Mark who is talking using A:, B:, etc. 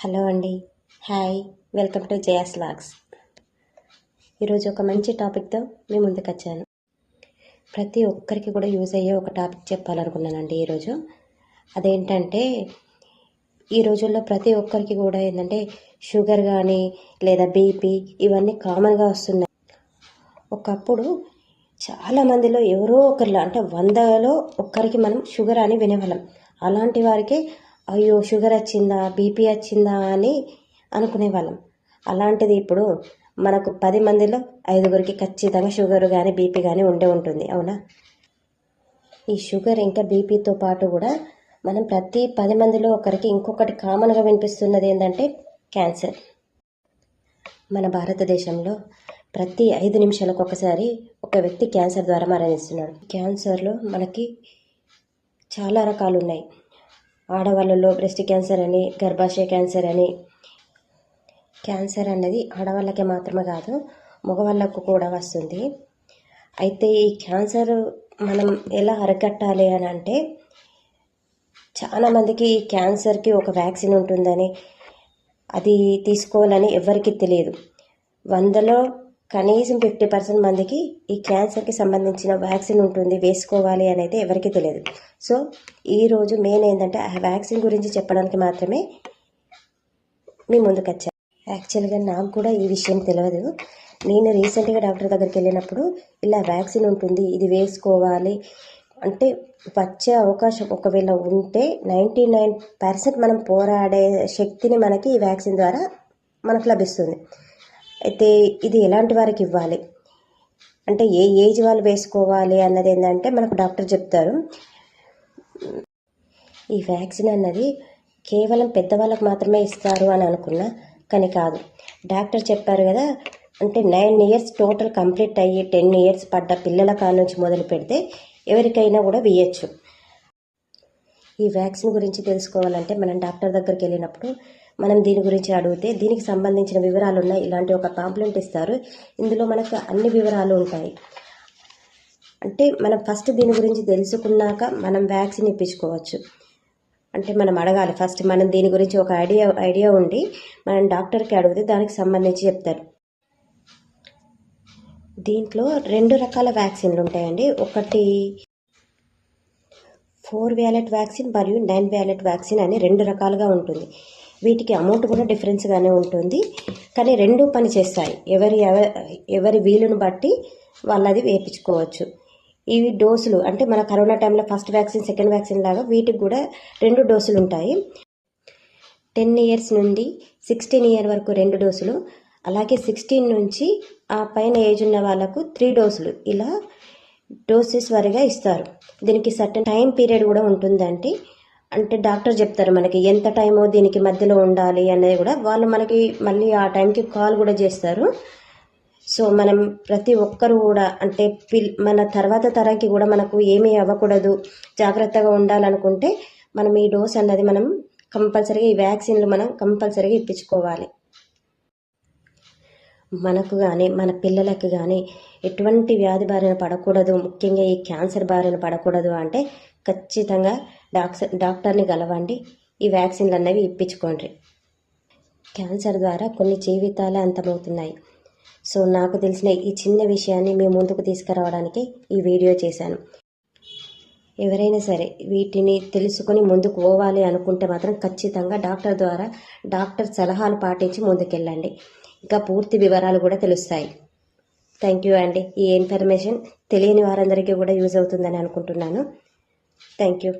A: Hello అండి. Hi. Welcome to Jaya's logs. ఈరోజు ఒక మంచి టాపిక్తో మీ ముందుకు వచ్చాను ప్రతి ఒక్కరికి కూడా యూజ్ అయ్యే ఒక టాపిక్ చెప్పాలనుకున్నానండి ఈరోజు. అదేంటంటే ఈ రోజుల్లో ప్రతి ఒక్కరికి కూడా ఏంటంటే షుగర్ కానీ లేదా బీపీ ఇవన్నీ కామన్గా వస్తున్నాయి. ఒకప్పుడు చాలా మందిలో ఎవరో ఒకరిలో అంటే వందలో ఒక్కరికి మనం షుగర్ అని వినేవాళ్ళం. అలాంటి వారికి అయ్యో షుగర్ వచ్చిందా బీపీ వచ్చిందా అని అనుకునేవాళ్ళం. అలాంటిది ఇప్పుడు మనకు పది మందిలో ఐదుగురికి ఖచ్చితంగా షుగర్ కానీ బీపీ కానీ ఉండే ఉంటుంది. అవునా? ఈ షుగర్ ఇంకా బీపీతో పాటు కూడా మనం ప్రతి పది మందిలో ఒకరికి ఇంకొకటి కామన్గా వినిపిస్తున్నది ఏంటంటే క్యాన్సర్. మన భారతదేశంలో ప్రతి ఐదు నిమిషాలకు ఒకసారి ఒక వ్యక్తి క్యాన్సర్ ద్వారా మరణిస్తున్నాడు. క్యాన్సర్లో మనకి చాలా రకాలు ఉన్నాయి ఆడవాళ్ళలో బ్రెస్ట్ క్యాన్సర్ అని గర్భాశయ క్యాన్సర్ అని. క్యాన్సర్ అన్నది ఆడవాళ్ళకే మాత్రమే కాదు మగవాళ్ళకు కూడా వస్తుంది. అయితే ఈ క్యాన్సర్ మనం ఎలా అరికట్టాలి అని అంటే చాలామందికి ఈ క్యాన్సర్కి ఒక వ్యాక్సిన్ ఉంటుందని అది తీసుకోవాలని ఎవరికి తెలియదు. వందలో కనీసం ఫిఫ్టీ పర్సెంట్ మందికి ఈ క్యాన్సర్కి సంబంధించిన వ్యాక్సిన్ ఉంటుంది వేసుకోవాలి అనేది ఎవరికీ ఎవరికి తెలియదు. సో ఈరోజు మెయిన్ ఏంటంటే ఆ వ్యాక్సిన్ గురించి చెప్పడానికి మాత్రమే మీ ముందుకు వచ్చాను. యాక్చువల్గా నాకు కూడా ఈ విషయం తెలియదు నేను రీసెంట్గా డాక్టర్ దగ్గరికి వెళ్ళినప్పుడు ఇలా వ్యాక్సిన్ ఉంటుంది ఇది వేసుకోవాలి అంటే వచ్చే అవకాశం ఒకవేళ ఉంటే నైంటీ నైన్ పర్సెంట్ మనం పోరాడే శక్తిని మనకి ఈ వ్యాక్సిన్ ద్వారా మనకు లభిస్తుంది. అయితే ఇది ఎలాంటి వారికి ఇవ్వాలి? అంటే ఏ ఏజ్ వాళ్ళు వేసుకోవాలి అన్నది ఏంటంటే మనకు డాక్టర్ చెప్తారు. ఈ వ్యాక్సిన్ అన్నది కేవలం పెద్దవాళ్ళకు మాత్రమే ఇస్తారు అని అనుకున్నా కానీ కాదు. డాక్టర్ చెప్పారు కదా అంటే నైన్ ఇయర్స్ టోటల్ కంప్లీట్ అయ్యి టెన్ ఇయర్స్ పడ్డ పిల్లల కాడ నుంచి మొదలు పెడితే ఎవరికైనా కూడా వేయచ్చు. ఈ వ్యాక్సిన్ గురించి తెలుసుకోవాలంటే మనం డాక్టర్ దగ్గరికి వెళ్ళినప్పుడు మనం దీని గురించి అడిగితే దీనికి సంబంధించిన వివరాలు ఉన్నాయి ఇలాంటి ఒక పాంప్లెంట్ ఇస్తారు. ఇందులో మనకు అన్ని వివరాలు ఉంటాయి. అంటే మనం ఫస్ట్ దీని గురించి తెలుసుకున్నాక మనం వ్యాక్సిన్ ఇప్పించుకోవచ్చు. అంటే మనం అడగాలి. ఫస్ట్ మనం దీని గురించి ఒక ఐడియా ఐడియా ఉండి మనం డాక్టర్కి అడిగితే దానికి సంబంధించి చెప్తారు. దీంట్లో రెండు రకాల వ్యాక్సిన్లు ఉంటాయండి. ఒకటి ఫోర్ వ్యాలెట్ వ్యాక్సిన్ మరియు నైన్ వ్యాలెట్ వ్యాక్సిన్ అని రెండు రకాలుగా ఉంటుంది. వీటికి అమౌంట్ కూడా డిఫరెన్స్గానే ఉంటుంది. కానీ రెండు పని చేస్తాయి. ఎవరి ఎవరి వీలును బట్టి వాళ్ళది వేయించుకోవచ్చు. ఇవి డోసులు అంటే మన కరోనా టైంలో ఫస్ట్ వ్యాక్సిన్ సెకండ్ వ్యాక్సిన్ లాగా వీటికి కూడా రెండు డోసులు ఉంటాయి. టెన్ ఇయర్స్ నుండి సిక్స్టీన్ ఇయర్ వరకు రెండు డోసులు అలాగే సిక్స్టీన్ నుంచి ఆ పైన ఏజ్ ఉన్న వాళ్ళకు త్రీ డోసులు ఇలా డోసెస్ వారిగా ఇస్తారు. దీనికి సర్టన్ టైం పీరియడ్ కూడా ఉంటుందంటే అంటే డాక్టర్ చెప్తారు మనకి ఎంత టైమో దీనికి మధ్యలో ఉండాలి అనేది కూడా. వాళ్ళు మనకి మళ్ళీ ఆ టైంకి కాల్ కూడా చేస్తారు. సో మనం ప్రతి ఒక్కరు కూడా అంటే పిల్ మన తర్వాత తరానికి కూడా మనకు ఏమీ అవ్వకూడదు. జాగ్రత్తగా ఉండాలనుకుంటే మనం ఈ డోస్ అన్నది మనం కంపల్సరీగా ఈ వ్యాక్సిన్లు మనం కంపల్సరీగా ఇప్పించుకోవాలి. మనకు కానీ మన పిల్లలకు కానీ ఎటువంటి వ్యాధి బారిన పడకూడదు. ముఖ్యంగా ఈ క్యాన్సర్ బారిన పడకూడదు అంటే ఖచ్చితంగా డాక్టర్ డాక్టర్ని కలవండి. ఈ వ్యాక్సిన్లు అన్నవి ఇప్పించుకోండి. క్యాన్సర్ ద్వారా కొన్ని జీవితాలే అంతమవుతున్నాయి. సో నాకు తెలిసిన ఈ చిన్న విషయాన్ని మీ ముందుకు తీసుకురావడానికి ఈ వీడియో చేశాను. ఎవరైనా సరే వీటిని తెలుసుకొని ముందుకు పోవాలి అనుకుంటే మాత్రం ఖచ్చితంగా డాక్టర్ ద్వారా డాక్టర్ సలహాలు పాటించి ముందుకెళ్ళండి. ఇంకా పూర్తి వివరాలు కూడా తెలుస్తాయి. థ్యాంక్ యూ అండి. ఈ ఇన్ఫర్మేషన్ తెలియని వారందరికీ కూడా యూజ్ అవుతుందని అనుకుంటున్నాను. Thank you